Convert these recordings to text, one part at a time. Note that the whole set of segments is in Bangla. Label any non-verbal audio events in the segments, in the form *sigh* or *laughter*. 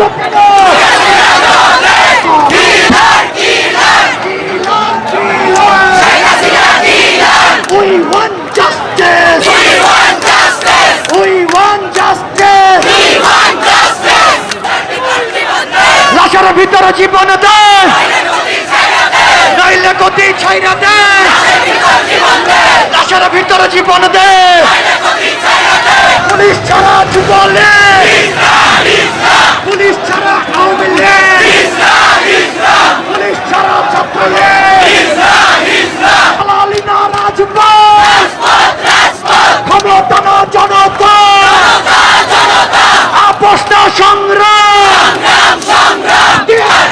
করল কেন We want justice. We want justice. We want justice. We want justice. লাশের ভিতরে জীবন দে নইলে গতি ছাইরা দে লাশের ভিতরে জীবন দে পুলিশ ছাড়া যুবলে পুলিশ ছাড়া আওয়ামী লীগ পুলিশ ছাড়া ছাত্রলীগ দালালি না রাজপথ ক্ষমতা না জনতা আপোষ না সংগ্রাম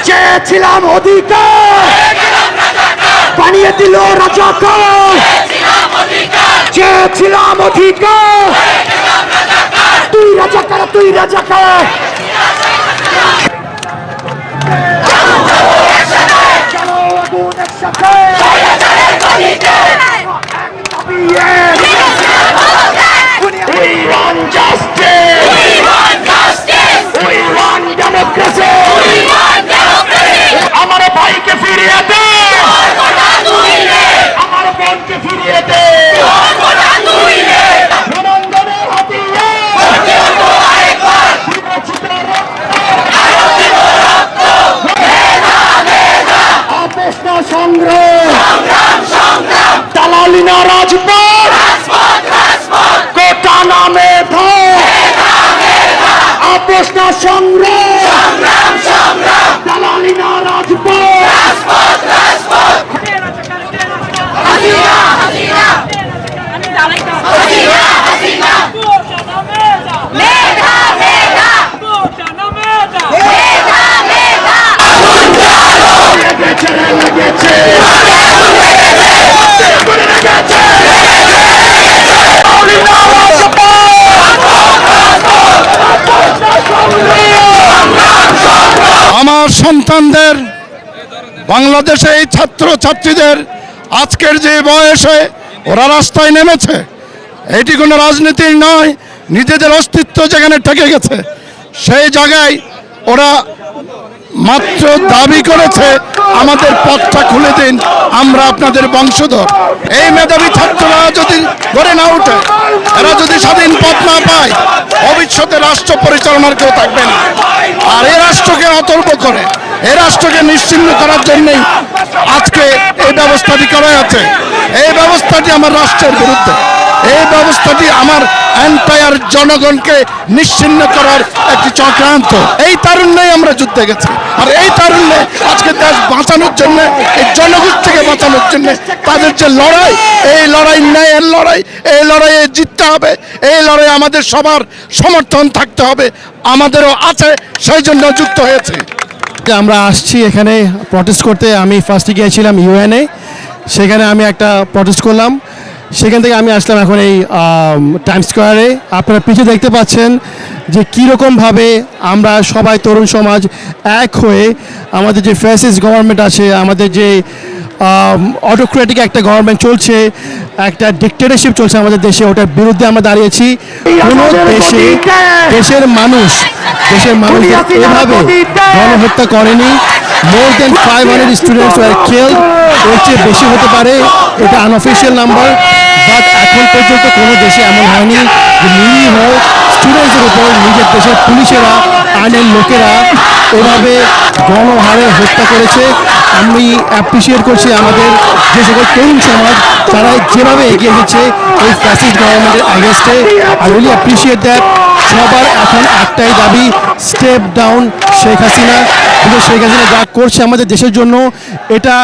চেয়েছিলাম অধিকার বানিয়ে দিল রাজাকার চেয়েছিলাম অধিকার তুই রাজাকার তুই রাজাকার চলো আগুন একসাথে We want justice. We want We want democracy. We want democracy. আমার ভাইকে ফিরিয়ে দে আমার বোনকে ফিরিয়ে দে। না সংগ্রাম। দালালি না রাজপথ। কোটা নামে আপোষ না সংগ্রাম। সন্তানদের বাংলাদেশে এই ছাত্র ছাত্রীদের আজকের যে বয়সে ওরা রাস্তায় নেমেছে, এটি কোনো রাজনীতির নয়, নিজেদের অস্তিত্ব যেখানে ঠেকে গেছে, সেই জায়গায় ওরা মাত্র দাবি করেছে, আমাদের পথটা খুলে দিন, আমরা আপনাদের বংশধর। এই মেধাবী ছাত্ররা যদি গড়ে না ওঠে এরা যদি স্বাধীন পথ না পায়, ভবিষ্যতে রাষ্ট্র পরিচালনার কেউ থাকবে না। আর এ রাষ্ট্রকে অতর্ক করে, এ রাষ্ট্রকে নিশ্চিন্ন করার জন্যই আজকে এই ব্যবস্থাটি করা আছে এই ব্যবস্থাটি আমার রাষ্ট্রের বিরুদ্ধে। এই ব্যবস্থাটি আমার এন্টায়ার জনগণকে নিশ্চিন্ন করার একটি চক্রান্ত। এই তারুণ্যই আমরা যুদ্ধে গেছি। আর এই তারুণ্যে আজকে দেশ বাঁচানোর জন্য, এই জনগোষ্ঠীকে বাঁচানোর জন্য তাদের যে লড়াই, এই লড়াই ন্যায়ের লড়াই, এই লড়াইয়ে জিততে হবে, এই লড়াই আমাদের সবার সমর্থন থাকতে হবে, আমাদেরও আছে, সেই জন্য যুক্ত হয়েছে। আমরা আসছি এখানে প্রটেস্ট করতে, আমি ফার্স্টে গিয়েছিলাম ইউএনএ সেখানে আমি একটা প্রটেস্ট করলাম। সেখান থেকে আমি আসলাম এখন এই টাইম স্কোয়ারে আপনারা পিছিয়ে দেখতে পাচ্ছেন যে কীরকমভাবে আমরা সবাই তরুণ সমাজ এক হয়ে আমাদের যে ফ্যাসিস্ট গভর্নমেন্ট আছে আমাদের যে অটোক্রেটিক একটা গভর্নমেন্ট চলছে একটা ডিক্টেটরশিপ চলছে আমাদের দেশে ওটার বিরুদ্ধে আমরা দাঁড়িয়েছি। কোনো দেশে দেশের মানুষ দেশের মানুষদের এভাবে গণহত্যা করেনি। More than five hundred students war খেল এর চেয়ে বেশি হতে পারে এটা আনঅফিসিয়াল নাম্বার বাট এখন পর্যন্ত কোনো দেশে এমন হয়নি যে নিরীহ স্টুডেন্টসের উপর নিজের দেশের পুলিশেরা, আইনের লোকেরা এভাবে গণহারে হত্যা করেছে। আমি অ্যাপ্রিসিয়েট করছি আমাদের যে সকল তরুণ সমাজ তারা যেভাবে এগিয়ে এসেছে এই ফ্যাসিস্ট গভর্নমেন্টের অ্যাগেনস্টে আই রিয়েলি অ্যাপ্রিসিয়েট দ্যাট সবার এখন একটাই দাবি স্টেপ ডাউন শেখ হাসিনা। শেখ হাসিনা যা করছে আমাদের দেশের জন্য, এটা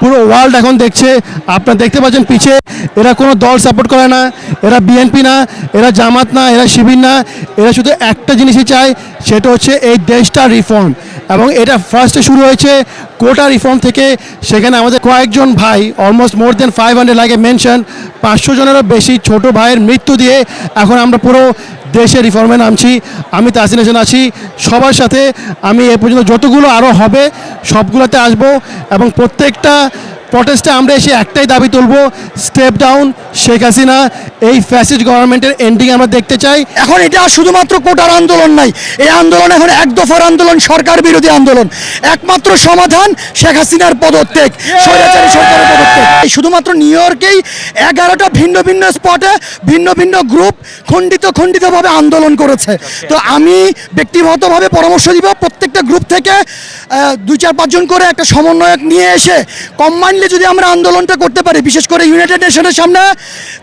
পুরো ওয়ার্ল্ড এখন দেখছে। আপনারা দেখতে পাচ্ছেন পিছে, এরা কোনো দল সাপোর্ট করে না, এরা বিএনপি না, এরা জামাত না, এরা শিবির না, এরা শুধু একটা জিনিসই চায়, সেটা হচ্ছে এই দেশটা রিফর্ম এবং এটা ফার্স্টে শুরু হয়েছে কোটা রিফর্ম থেকে। সেখানে আমাদের কয়েকজন ভাই almost more than five hundred লাগে মেনশন পাঁচশো জনেরও বেশি ছোট ভাইয়ের মৃত্যু দিয়ে এখন আমরা পুরো দেশে রিফর্মে নামছি আমি তাসিন তাসিনেশন আছি। সবার সাথে আমি এ পর্যন্ত যতগুলো আরও হবে সবগুলোতে আসব এবং প্রত্যেকটা প্রটেস্টে আমরা এসে একটাই দাবি তুলব স্টেপ ডাউন শেখ হাসিনা এই ফ্যাসিস্ট গভর্নমেন্টের এন্ডিং আমরা দেখতে চাই। এখন এটা শুধুমাত্র কোটার আন্দোলন নাই এই আন্দোলন এখন এক দফার আন্দোলন সরকার বিরোধী আন্দোলন। একমাত্র সমাধান শেখ হাসিনার পদত্যাগ স্বৈরাচারী সরকারের পদত্যাগ। শুধুমাত্র নিউ ইয়র্কেই এগারোটা ভিন্ন ভিন্ন স্পটে ভিন্ন ভিন্ন গ্রুপ খণ্ডিত খণ্ডিতভাবে আন্দোলন করেছে। তো আমি ব্যক্তিগতভাবে পরামর্শ দিব প্রত্যেকটা গ্রুপ থেকে দুই চার পাঁচজন করে একটা সমন্বয়ক নিয়ে এসে কম্বাইনলি যদি আমরা আন্দোলনটা করতে পারি বিশেষ করে ইউনাইটেড নেশনের সামনে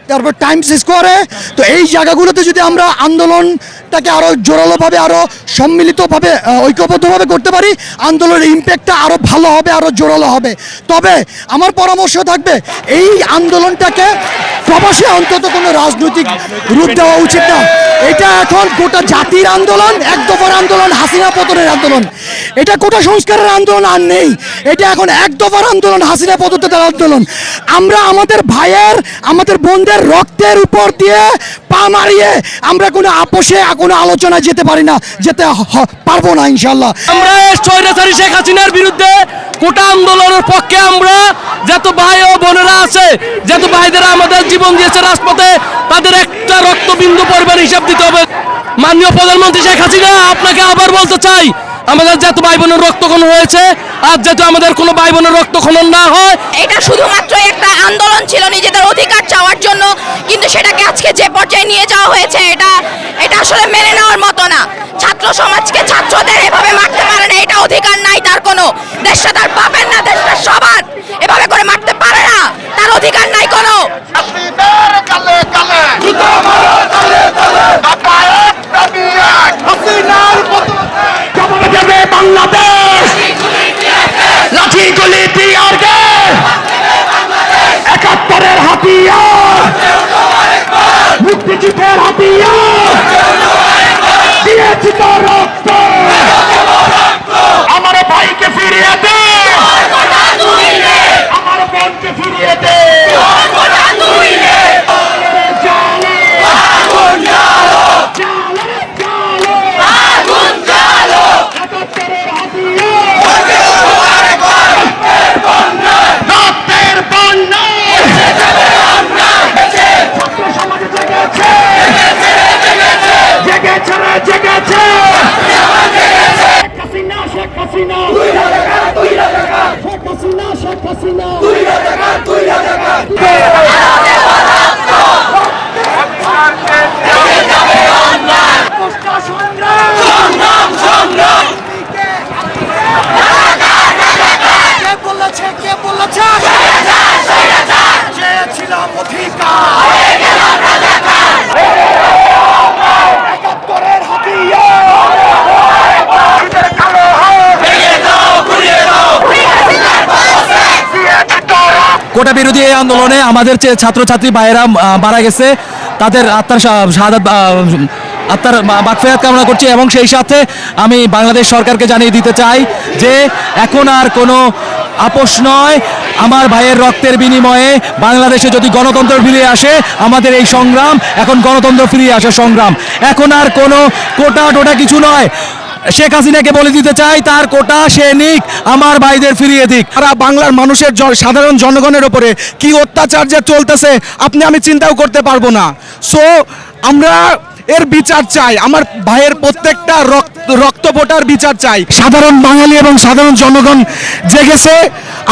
তারপর টাইমস স্কোয়ারে তো এই জায়গাগুলোতে যদি আমরা আন্দোলনটাকে আরও জোরালোভাবে আরও সম্মিলিতভাবে ঐক্যবদ্ধভাবে করতে পারি আন্দোলনের ইম্প্যাক্টটা আরও ভালো হবে আরও জোরালো হবে। তবে আমার পরামর্শ থাকবে এই আন্দোলনটাকে প্রবাসী অন্তত কোনো রাজনৈতিক রূপ দেওয়া উচিত না। এটা এখন গোটা জাতির আন্দোলন, এক দফার আন্দোলন, হাসিনা পতনের আন্দোলন। এটা কোটা সংস্কারের আন্দোলন আর নেই। এটা এখন এক দফার আন্দোলন, হাসিনা পদত্যাগের আন্দোলন। আমরা আমাদের ভাইয়ের, আমাদের বোনদের রক্তের উপর দিয়ে পা মারিয়ে আমরা কোনো আপোষে কোনো আলোচনায় যেতে পারি না, যেতে পারব না ইনশাল্লাহ আমরা শেখ হাসিনার বিরুদ্ধে কোটা আন্দোলনের পক্ষে আমরা যত ভাই ও বোনেরা আছে যত ভাইদেরা আমাদের জীবন দিয়েছে রাজপথে, তাদের একটা রক্তবিন্দু পরিমাণ হিসাব দিতে হবে। মাননীয় প্রধানমন্ত্রী শেখ হাসিনা, আপনাকে আবার বলতে চাই, আমাদের যত ভাই বোনের রক্তক্ষরণ হয়েছে, আর যাতে আমাদের কোনো ভাই বোনের রক্তক্ষরণ না হয়, এটা শুধুমাত্র একটা আন্দোলন ছিল নিজেদের অধিকার চাওয়ার জন্য, কিন্তু সেটাকে আজকে যে পর্যায়ে নিয়ে যাওয়া হয়েছে, এটা এটা আসলে মেনে নেওয়ার মতো না। ছাত্র সমাজকে ছাত্রদের এভাবে মারতে পারে না, এটা অধিকার নাই তার কোনো। দেশটা তার বাপের না, দেশটা সবার। এভাবে করে মারতে পারে তার অধিকার নাই কোনো। বাংলাদেশ। লাঠি গুলি টিয়ার একাত্তরের হাতিয়ার। মুক্তিযুদ্ধের হাতিয়ার। দিয়েছি তো রক্ত। আমার ভাইকে ফিরিয়ে দে। আমার বোনকে ফিরিয়ে দে রক্তের বন্যা ছাত্র সমাজ জেগেছে জেগেছে রে জেগেছে শেখ হাসিনা শেখ হাসিনা শেখ হাসিনা শেখ হাসিনা কষ্ট সংগ্রাম কে বলেছে কে বলেছে চেয়েছিলাম অধিকার একাত্তরের হাতিয়ার কোটা বিরোধী এই আন্দোলনে আমাদের যে ছাত্রছাত্রী ভাইয়েরা মারা গেছে তাদের আত্মার শা- শাহাদাত আহ, আত্মার বাকফেয়াত কামনা করছি এবং সেই সাথে আমি বাংলাদেশ সরকারকে জানিয়ে দিতে চাই যে এখন আর কোনো আপোষ নয়। আমার ভাইয়ের রক্তের বিনিময়ে বাংলাদেশে যদি গণতন্ত্র ফিরে আসে আমাদের এই সংগ্রাম এখন গণতন্ত্র ফিরিয়ে আসে সংগ্রাম। এখন আর কোনো কোটা টোটা কিছু নয়। শেখ হাসিনাকে বলে দিতে চাই, তার কোটা সে নিক, আমার ভাইদের ফিরিয়ে দিক। তারা বাংলার মানুষের সাধারণ জনগণের ওপরে কি অত্যাচার যে চলতেছে, আপনি আমি চিন্তাও করতে পারব না। সো আমরা এর বিচার চাই। আমার ভাইয়ের প্রত্যেকটা রক্ত রক্তপোটার বিচার চাই। সাধারণ বাঙালি এবং সাধারণ জনগণ জেগেছে।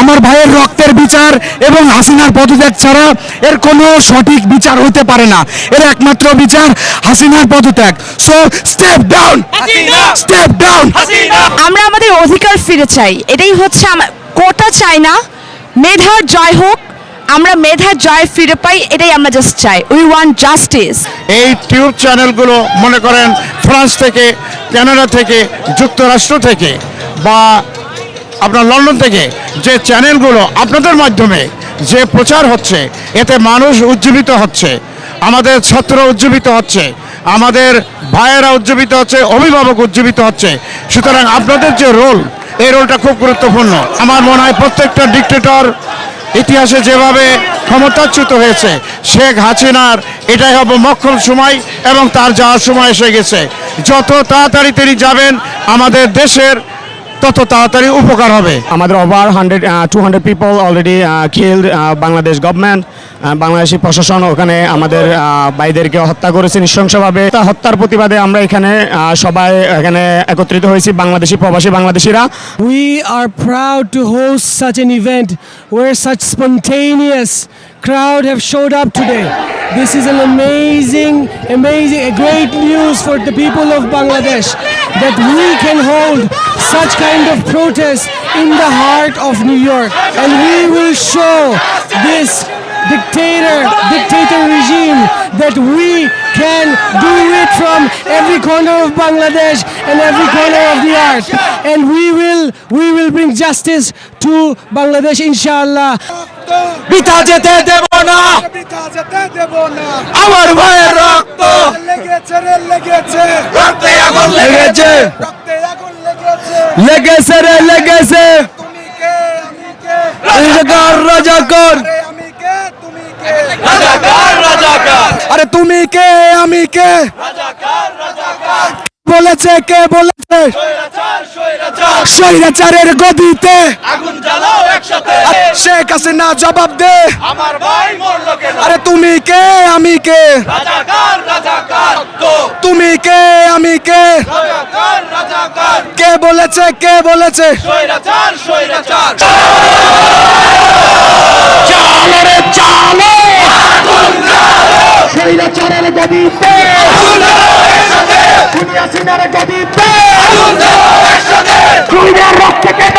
আমার ভাইয়ের রক্তের বিচার এবং হাসিনার পদত্যাগ ছাড়া এর কোনো সঠিক বিচার হতে পারে না। এর একমাত্র বিচার হাসিনার পদত্যাগ। So step down step down আমরা আমাদের অধিকার ফিরে চাই। এটাই হচ্ছে আমার কোটা চাই না। মেধার জয় হোক আমরা মেধার জয়, ফিরে পাই, এটাই আমরা জাস্ট চাই। উই ওয়ান্ট জাস্টিস এই টিউব চ্যানেলগুলো মনে করেন ফ্রান্স থেকে, কানাডা থেকে, যুক্তরাষ্ট্র থেকে, বা আপনার লন্ডন থেকে, যে চ্যানেলগুলো আপনাদের মাধ্যমে যে প্রচার হচ্ছে, এতে মানুষ উজ্জীবিত হচ্ছে, আমাদের ছাত্র উজ্জীবিত হচ্ছে, আমাদের ভাইয়েরা উজ্জীবিত হচ্ছে, অভিভাবক উজ্জীবিত হচ্ছে। সুতরাং আপনাদের যে রোল এই রোলটা খুব গুরুত্বপূর্ণ। আমার মনে হয় প্রত্যেকটা ডিক্টেটর ইতিহাসে যেভাবে ক্ষমতাচ্যুত হয়েছে, শেখ হাসিনার এটাই হবে মক্ষম সময় এবং তার যাওয়ার সময় এসে গেছে। যত তাড়াতাড়ি তিনি যাবেন, আমাদের দেশের তত তাড়াতাড়ি উপকার হবে। আমাদের over hundred two hundred people already kill Bangladesh government Bangladeshi প্রশাসন ওখানে আমাদের ভাইদেরকে হত্যা করেছে নৃশংসভাবে। তা হত্যার প্রতিবাদে আমরা এখানে সবাই এখানে একত্রিত হয়েছি বাংলাদেশি প্রবাসী বাংলাদেশিরা। We are proud to host such an event where such spontaneous crowd have showed up today. This is an amazing, amazing, great news for the people of Bangladesh that we can hold such kind of protest in the heart of New York, and we will show this dictator, dictator regime that we can do it from every corner of Bangladesh and every corner of the earth. And we will, we will bring justice to Bangladesh, inshallah. পিতা যেতে দেব না আমার ভাইয়ের রক্ত রক্তে আগুন লেগেছে লেগেছে রে লেগেছে রাজাকার রাজাকার আরে তুমি কে? আমি কে? বলেছে কে বলেছে? স্বৈরাচারের গদিতে। আগুন জ্বালাও একসাথে। শেখ হাসিনা জবাব দে। আমার ভাই মরলো কেন? আরে তুমি কে? আমি কে? রাজাকার রাজাকার। তুমি কে? আমি কে? রাজাকার রাজাকার। কে বলেছে? কে বলেছে? স্বৈরাচার স্বৈরাচার। চালো রে চালো। স্বৈরাচারের গদিতে। দুনিয়া সিনার গদিতে। শহীদের রক্তে কেন?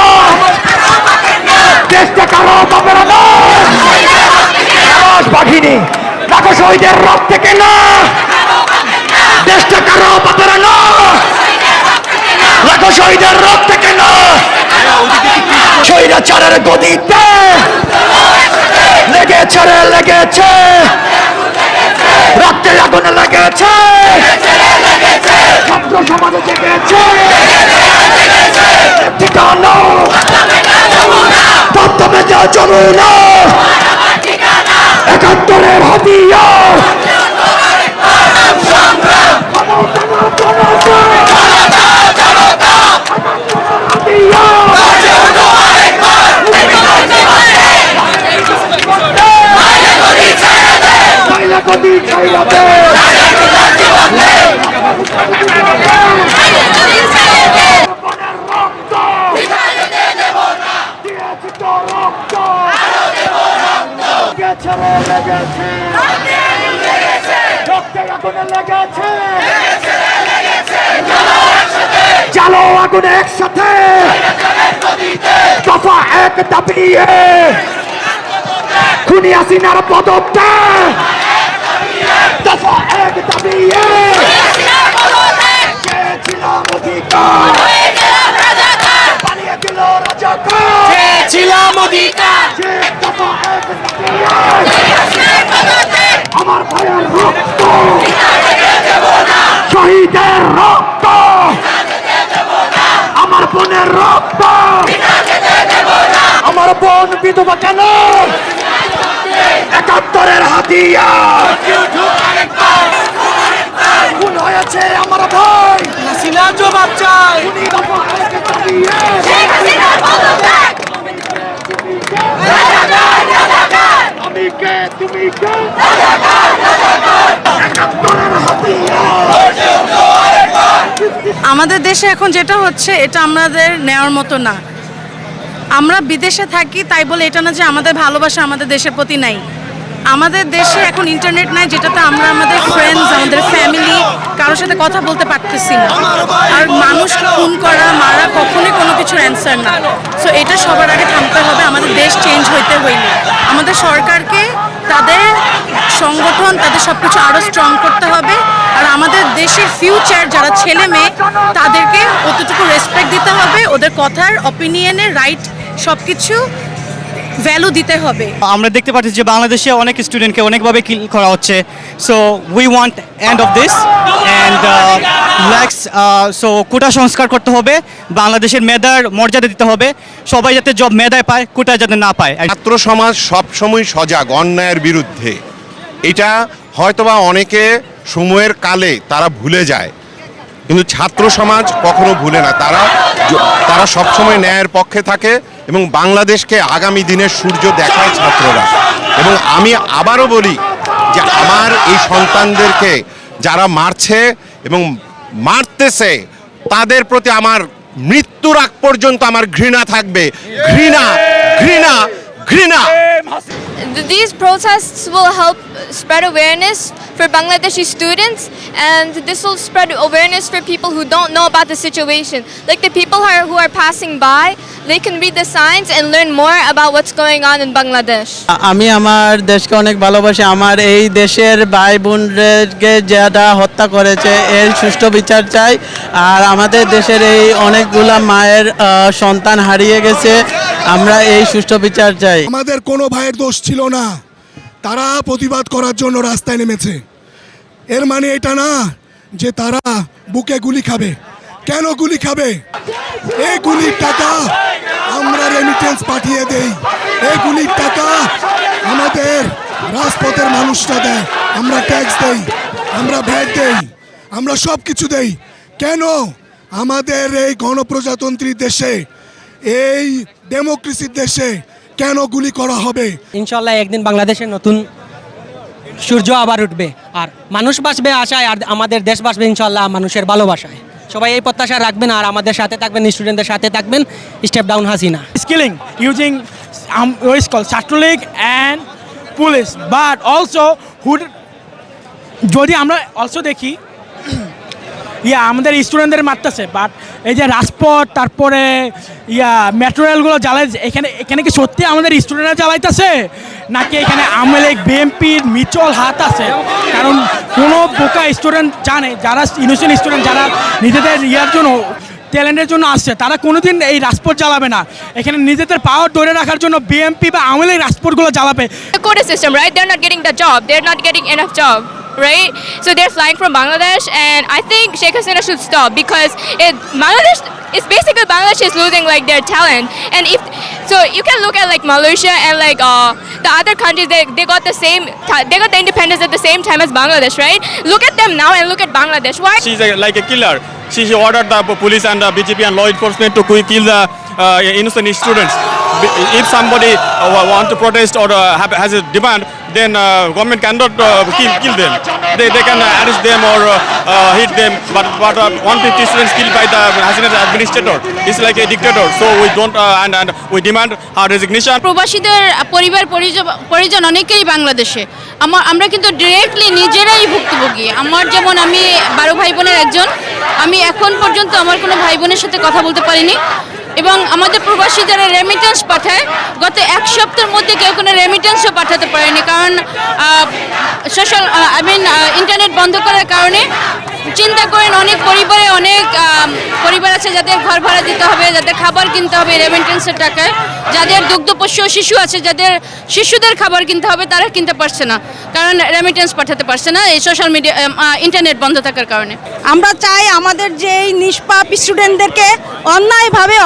দেশটা কারও বাবেরা নয় বাঘিনী দেখো শহীদের রক্তে কেন? দেশটা কারও বাবেরা নয় দেখো শহীদের রক্তে গদিতে। লেগেছে রে লেগেছে। রক্তে আগুন লেগেছে। ছাত্র সমাজে জেগেছে। একাত্তরের চাইলে গদি চাইলাতে দিয়েছি তো রক্ত লেগেছে রে লেগেছে রক্তে আগুনে লেগেছে চালো আগুনে একসাথে। দফা এক দাবিয়ে খুনি হাসিনার পদত্যাগ দফা এক দাবিয়ে চেয়েছিলাম অধিকার পালিয়ে গেল রাজাকার ছিলাম অধিকার দফা এক দাবিয়ে আমার ভাইয়ের রক্ত শহীদের রক্ত আমার বোনের রক্ত আমার বোন বিধবা কেন একাত্তরের হাতিয়ার খুন হয়েছে আমার ভাই হাসিনা জবাব চাই খুনি দফা এক দাবিয়ে আমি কে তুমি কে একাত্তরের হাতিয়ার আমাদের দেশে এখন যেটা হচ্ছে, এটা আমাদের নেওয়ার মতো না। আমরা বিদেশে থাকি, তাই বলে এটা না যে আমাদের ভালোবাসা আমাদের দেশের প্রতি নাই। আমাদের দেশে এখন ইন্টারনেট নাই, যেটাতে আমরা আমাদের ফ্রেন্ডস আমাদের ফ্যামিলি কারোর সাথে কথা বলতে পারতেছি না। আর মানুষ খুন করা, মারা কখনোই কোনো কিছুর অ্যান্সার না। সো এটা সবার আগে থামতে হবে, আমাদের দেশ চেঞ্জ হইতে হইলে। আমাদের সরকারকে তাদের সংগঠন, তাদের সব কিছু আরও স্ট্রং করতে হবে। আর আমাদের দেশের ফিউচার যারা ছেলে মেয়ে, তাদেরকে অতটুকু রেসপেক্ট দিতে হবে। ওদের কথার অপিনিয়নের রাইট সব কিছু ভ্যালু দিতে হবে। আমরা দেখতে পাচ্ছি যে বাংলাদেশে অনেক স্টুডেন্টকে অনেকভাবে কিল করা হচ্ছে। So we want end of this and Lex so quota সংস্কার করতে হবে। বাংলাদেশের মেধার মর্যাদা দিতে হবে। সবাই যাতে জব মেধায় পায় কোটা যাতে না পায়। ছাত্র সমাজ সবসময় সজাগ অন্যায়ের বিরুদ্ধে। এটা হয়তোবা অনেকে সময়ের কালে তারা ভুলে যায়। কিন্তু ছাত্র সমাজ কখনো ভুলে না। তারা তারা সবসময় ন্যায়ের পক্ষে থাকে এবং বাংলাদেশকে আগামী দিনের সূর্য দেখায় ছাত্ররা। এবং আমি আবারও বলি যে আমার এই সন্তানদেরকে যারা মারছে এবং মারতেছে, তাদের প্রতি আমার মৃত্যুর আগ পর্যন্ত আমার ঘৃণা থাকবে। ঘৃণা ঘৃণা ঘৃণা। These protests will help spread awareness for Bangladeshi students, and this will spread awareness for people who don't know about the situation. Like the people who are, who are passing by, they can read the signs and learn more about what's going on in Bangladesh. আমি আমার দেশকে অনেক ভালোবাসি। আমার এই দেশের ভাই বোনদেরকে যারা হত্যা করেছে এর সুষ্ঠু বিচার চাই। আর আমাদের দেশের এই অনেকগুলা মায়ের সন্তান হারিয়ে গেছে। আমরা এই সুষ্ঠু বিচার চাই। আমাদের কোনো ভাইয়ের দোষ ছিল না। তারা প্রতিবাদ করার জন্য রাস্তায় নেমেছে। এর মানে এটা না যে তারা বুকে গুলি খাবে। কেন গুলি খাবে? এই গুলির টাকা রেমিটেন্স পাঠিয়ে দেই। এই গুলির টাকা আমাদের রাজপথের মানুষরা দেয়। আমরা ট্যাক্স দেই, আমরা ভ্যাট দেই, আমরা সব কিছু দেই। কেন? আমাদের এই গণপ্রজাতন্ত্রী দেশে, এই ডেমোক্রেসির দেশে কেন গুলি করা হবে? ইনশাল্লাহ একদিন বাংলাদেশের নতুন সূর্য আবার উঠবে। আর মানুষ বাঁচবে আশায়, আর আমাদের দেশ বাঁচবে ইনশাল্লাহ মানুষের ভালোবাসায়। সবাই এই প্রত্যাশা রাখবেন আর আমাদের সাথে থাকবেন স্টুডেন্টদের সাথে থাকবেন step down Hasina. Skilling using called? Chhatra League and police but also hood যদি আমরা অলসো দেখি, *clears throat* ইয়া, আমাদের স্টুডেন্টদের মারতেছে বাট এই যে রাজপথ, তারপরে, ইয়া ম্যাটেরিয়ালগুলো জ্বালাই এখানে এখানে কি সত্যি আমাদের স্টুডেন্টরা জ্বালাইতেছে? নাকি এখানে আমলেক বিএমপির মিচল হাত আছে কারণ কোনো বোকা স্টুডেন্ট জানে যারা ইনোসেন্ট স্টুডেন্ট যারা নিজেদের ইয়ার জন্য ট্যালেন্টের জন্য আসছে তারা কোনোদিন এই রাজপথ জ্বালাবে না এখানে নিজেদের পাওয়ার ধরে রাখার জন্য বিএমপি বা আমলে লীগ রাজপথগুলো জ্বালাবে system right right? Not getting the job. They're not getting enough job, right? So they're flying from Bangladesh, and I think Sheikh Hasina should stop because it, Bangladesh is basically Bangladesh is losing like their talent. And if so, you can look at like Malaysia and like uh, the other countries. They, they got the same. They got the independence at the same time as Bangladesh, right? Look at them now and look at Bangladesh. Why? she's a, like a killer. She, she ordered the police and the BGP and law enforcement to kill the uh, innocent students. If somebody uh, want to protest or uh, have, has a demand, then uh, government cannot uh, kill, kill them. They, they can uh, arrest them or uh, uh, hit them. But, but uh, 150 students killed by the Hasina's administrator. It's like a dictator. So we don't uh, and, and we demand her resignation. প্রবাসীদের পরিবার পরিজ- পরিজন অনেকেই বাংলাদেশে আমার আমরা কিন্তু ডিরেক্টলি নিজেরাই ভুক্তভোগী আমার যেমন আমি বারো ভাই বোনের একজন আমি এখন পর্যন্ত আমার কোনো ভাই বোনের সাথে কথা বলতে পারিনি এবং আমাদের প্রবাসী যারা রেমিটেন্স পাঠায়, গত এক সপ্তাহের মধ্যে কেউ কোনো রেমিটেন্সও পাঠাতে পারেনি। কারণ সোশ্যাল আই মিন ইন্টারনেট বন্ধ করার কারণে চিন্তা করেন অনেক পরিবারে অনেক পরিবার আছে যাদের ঘর ভাড়া দিতে হবে, যাদের খাবার কিনতে হবে রেমিটেন্সের টাকায়, যাদের দুগ্ধ দুগ্ধপোষ্য শিশু আছে, যাদের শিশুদের খাবার কিনতে হবে, তারা কিনতে পারছে না। কারণ রেমিটেন্স পাঠাতে পারছে না এই সোশ্যাল মিডিয়া ইন্টারনেট বন্ধ থাকার কারণে। আমরা চাই আমাদের যে এই নিষ্পাপ স্টুডেন্টদেরকে অন্যায়ভাবে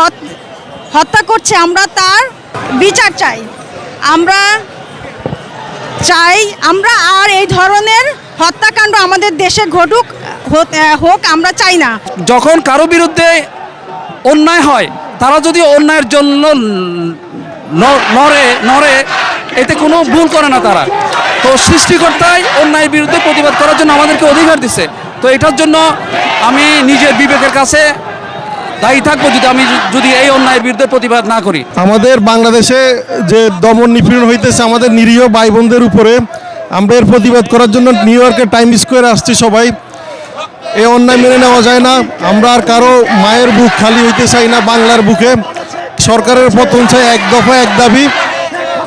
হত্যা করছে, আমরা তার বিচার চাই। আমরা চাই, আমরা আর এই ধরনের হত্যাকাণ্ড আমাদের দেশে ঘটুক হোক, আমরা চাই না। যখন কারও বিরুদ্ধে অন্যায় হয়, তারা যদি অন্যায়ের জন্য নড়ে নড়ে, এতে কোনো ভুল করে না তারা। তো সৃষ্টিকর্তাই অন্যায়ের বিরুদ্ধে প্রতিবাদ করার জন্য আমাদেরকে অধিকার দিছে। তো এটার জন্য আমি নিজের বিবেকের কাছে দায়ী থাকব যদি আমি যদি এই অন্যায়ের বিরুদ্ধে প্রতিবাদ না করি। আমাদের বাংলাদেশে যে দমন নিপীড়ন হইতেছে, আমাদের নিরীহ ভাই বোনদের উপরে আমরা এর প্রতিবাদ করার জন্য নিউ ইয়র্কের টাইম স্কোয়ারে আসছি সবাই। এই অন্যায় মেনে নেওয়া যায় না। আমরা আর কারও মায়ের বুক খালি হইতে চাই না বাংলার বুকে। সরকারের পতন চাই এক দফা এক দাবি।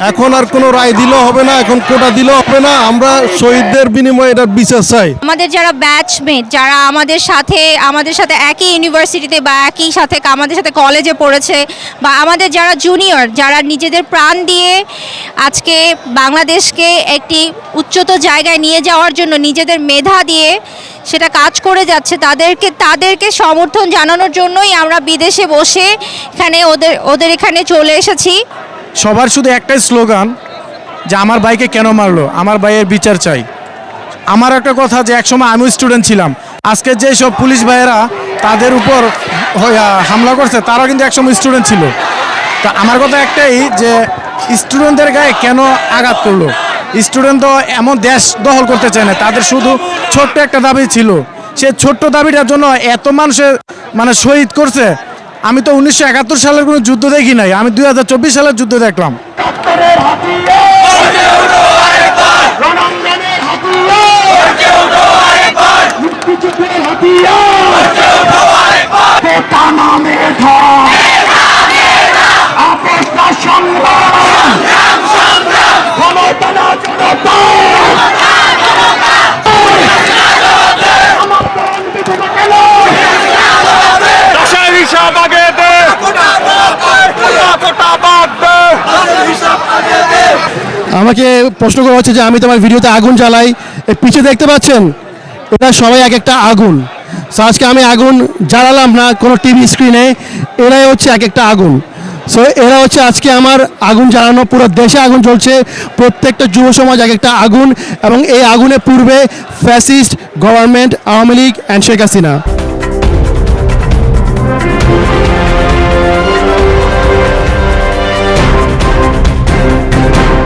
এখন আর কোনো রায় দিলেও হবে না, এখন কোটা দিলেও হবে না। আমরা শহীদদের বিনিময়ে এটার বিচার চাই। আমাদের যারা ব্যাচমেট যারা আমাদের সাথে আমাদের সাথে একই ইউনিভার্সিটিতে বা একই সাথে আমাদের সাথে কলেজে পড়েছে বা আমাদের যারা জুনিয়র যারা নিজেদের প্রাণ দিয়ে আজকে বাংলাদেশকে একটি উচ্চত জায়গায় নিয়ে যাওয়ার জন্য নিজেদের মেধা দিয়ে সেটা কাজ করে যাচ্ছে, তাদেরকে তাদেরকে সমর্থন জানানোর জন্যই আমরা বিদেশে বসে এখানে ওদের ওদের এখানে চলে এসেছি। সবার শুধু একটাই স্লোগান যে আমার ভাইকে কেন মারলো? আমার ভাইয়ের বিচার চাই। আমার একটা কথা যে একসময় আমিও স্টুডেন্ট ছিলাম। আজকে যে সব পুলিশ ভাইয়েরা তাদের উপর হামলা করছে তারা কিন্তু একসময় স্টুডেন্ট ছিল। তা আমার কথা একটাই যে স্টুডেন্টদের গায়ে কেন আঘাত করল? স্টুডেন্ট তো এমন দেশ দখল করতে চায় না, তাদের শুধু ছোট্ট একটা দাবি ছিল। সে ছোট্ট দাবিটার জন্য এত মানুষের মানে শহীদ করছে আমি তো উনিশশো একাত্তর সালের কোনো যুদ্ধ দেখি নাই। আমি দুই হাজার চব্বিশ সালের যুদ্ধ দেখলাম হাতিয়ার মুক্তিযুদ্ধের হাতিয়ার কোটা নামে ধর আপোষ না সংগ্রাম ক্ষমতা না জনতা আমার প্রাণ বিধবা কেন দশের হিসাব আগে দে কোটা কোটা বাদ দে আমাকে প্রশ্ন করা হচ্ছে যে আমি তোমার ভিডিওতে আগুন জ্বালাই। এ পিছে দেখতে পাচ্ছেন? এটা সবাই এক একটা আগুন। সো আজকে আমি আগুন জ্বালালাম না কোনো টিভি স্ক্রিনে, এরাই হচ্ছে এক একটা আগুন। সো এরা হচ্ছে আজকে আমার আগুন জ্বালানো, পুরো দেশে আগুন চলছে প্রত্যেকটা যুব সমাজ এক একটা আগুন এবং এই আগুনে পূর্বে fascist government Awami League and Sheikh Hasina.